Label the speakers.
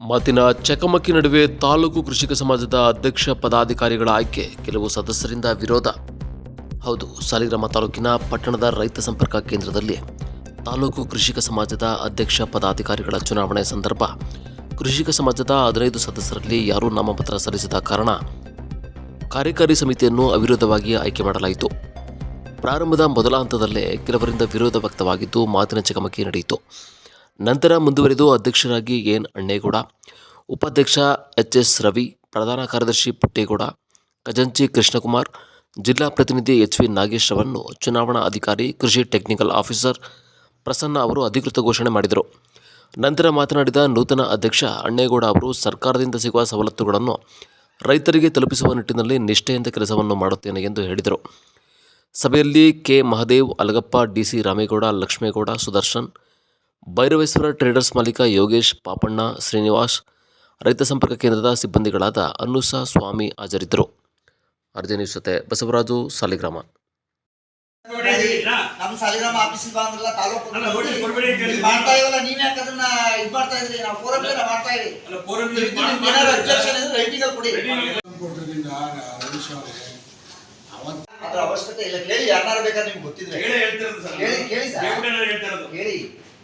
Speaker 1: ಮಾತಿನ ಚಕಮಕಿ ನಡುವೆ ತಾಲೂಕು ಕೃಷಿಕ ಸಮಾಜದ ಅಧ್ಯಕ್ಷ ಪದಾಧಿಕಾರಿಗಳ ಆಯ್ಕೆ, ಕೆಲವು ಸದಸ್ಯರಿಂದ ವಿರೋಧ. ಹೌದು, ಸಾಲಿಗ್ರಾಮ ತಾಲೂಕಿನ ಪಟ್ಟಣದ ರೈತ ಸಂಪರ್ಕ ಕೇಂದ್ರದಲ್ಲಿ ತಾಲೂಕು ಕೃಷಿಕ ಸಮಾಜದ ಅಧ್ಯಕ್ಷ ಪದಾಧಿಕಾರಿಗಳ ಚುನಾವಣೆ ಸಂದರ್ಭ. ಕೃಷಿಕ ಸಮಾಜದ ಹದಿನೈದು ಸದಸ್ಯರಲ್ಲಿ ಯಾರೂ ನಾಮಪತ್ರ ಸಲ್ಲಿಸದ ಕಾರಣ ಕಾರ್ಯಕಾರಿ ಸಮಿತಿಯನ್ನು ಅವಿರೋಧವಾಗಿ ಆಯ್ಕೆ ಮಾಡಲಾಯಿತು. ಪ್ರಾರಂಭದ ಮೊದಲ ಹಂತದಲ್ಲೇ ಕೆಲವರಿಂದ ವಿರೋಧ ವ್ಯಕ್ತವಾಗಿದ್ದು ಮಾತಿನ ಚಕಮಕಿ ನಡೆಯಿತು. ನಂತರ ಮುಂದುವರಿದು ಅಧ್ಯಕ್ಷರಾಗಿ ಎನ್. ಅಣ್ಣೇಗೌಡ, ಉಪಾಧ್ಯಕ್ಷ ಎಚ್. ಎಸ್. ರವಿ, ಪ್ರಧಾನ ಕಾರ್ಯದರ್ಶಿ ಪುಟ್ಟೇಗೌಡ, ಖಜಾಂಚಿ ಕೃಷ್ಣಕುಮಾರ್, ಜಿಲ್ಲಾ ಪ್ರತಿನಿಧಿ ಎಚ್. ವಿ. ನಾಗೇಶ್ ಅವರನ್ನು ಚುನಾವಣಾ ಅಧಿಕಾರಿ, ಕೃಷಿ ಟೆಕ್ನಿಕಲ್ ಆಫೀಸರ್ ಪ್ರಸನ್ನ ಅವರು ಅಧಿಕೃತ ಘೋಷಣೆ ಮಾಡಿದರು. ನಂತರ ಮಾತನಾಡಿದ ನೂತನ ಅಧ್ಯಕ್ಷ ಅಣ್ಣೇಗೌಡ ಅವರು ಸರ್ಕಾರದಿಂದ ಸಿಗುವ ಸವಲತ್ತುಗಳನ್ನು ರೈತರಿಗೆ ತಲುಪಿಸುವ ನಿಟ್ಟಿನಲ್ಲಿ ನಿಷ್ಠೆಯಿಂದ ಕೆಲಸವನ್ನು ಮಾಡುತ್ತೇನೆ ಎಂದು ಹೇಳಿದರು. ಸಭೆಯಲ್ಲಿ K. Mahadev, Alagappa DC Ramegowda, Lakshmegowda, Sudarshan Bhairaveshwara traders ಮಾಲೀಕ ಯೋಗೇಶ್ ಪಾಪಣ್ಣ ಶ್ರೀನಿವಾಸ್ ರೈತ ಸಂಪರ್ಕ ಕೇಂದ್ರದ ಸಿಬ್ಬಂದಿಗಳಾದ ಅನ್ನುಸ ಸ್ವಾಮಿ ಹಾಜರಿದ್ದರು. ಅರ್ಜಿ ನ್ಯೂಸ್ ಜೊತೆ ಬಸವರಾಜು ಸಾಲಿಗ್ರಾಮ.
Speaker 2: ನಮ್ ಸಾಲಿಗ್ರಾಮ ಆಫೀಸಿಗೆ ಬಂದ್ರಲ್ಲ ತಾಲೂಕು
Speaker 3: ಅಲ್ಲ, ನೋಡಿ, ಕೊಡ್ಬೇಡಿ ಅಂತ ಹೇಳಿ.
Speaker 2: ಇಲ್ಲಿ ಮಾಡ್ತಾ ಇವಲ್ಲ ನೀವ್ ಯಾಕೆ ಅದನ್ನ ಇದ್ ಮಾಡ್ತಾ ಇದ್ರಿ? ನಾವು ಫೋರಮ್ ಮಾಡ್ತಾ ಇದ್ರಿ
Speaker 3: ಅಲ್ಲ, forum
Speaker 2: ಇದು
Speaker 3: ಲ್ಲಿ
Speaker 2: ನಿಮ್ಗೆ ಏನಾದ್ರು objection ಇದ್ರೆ writing ಅಲ್ಲಿ ಕೊಡಿ.
Speaker 4: ಕೊಟ್ಟಿದ್ದರಿಂದ ರಮೇಶ್ ಅವರೇ ಅವತ್ತು
Speaker 2: ಅದ್ರ ಅವಶ್ಯಕತೆ ಇಲ್ಲ. ಕೇಳಿ ಯಾರು ಬೇಕಾದ್ರೆ ನಿಮ್ಗೆ ಗೊತ್ತಿದ್ರೆ.
Speaker 3: ಹೇಳಿ ಹೇಳ್ತಿರೋದು ಸರ್.
Speaker 2: ಕೇಳಿ ಕೇಳಿ ಸರ್. ಕೇಳಿ.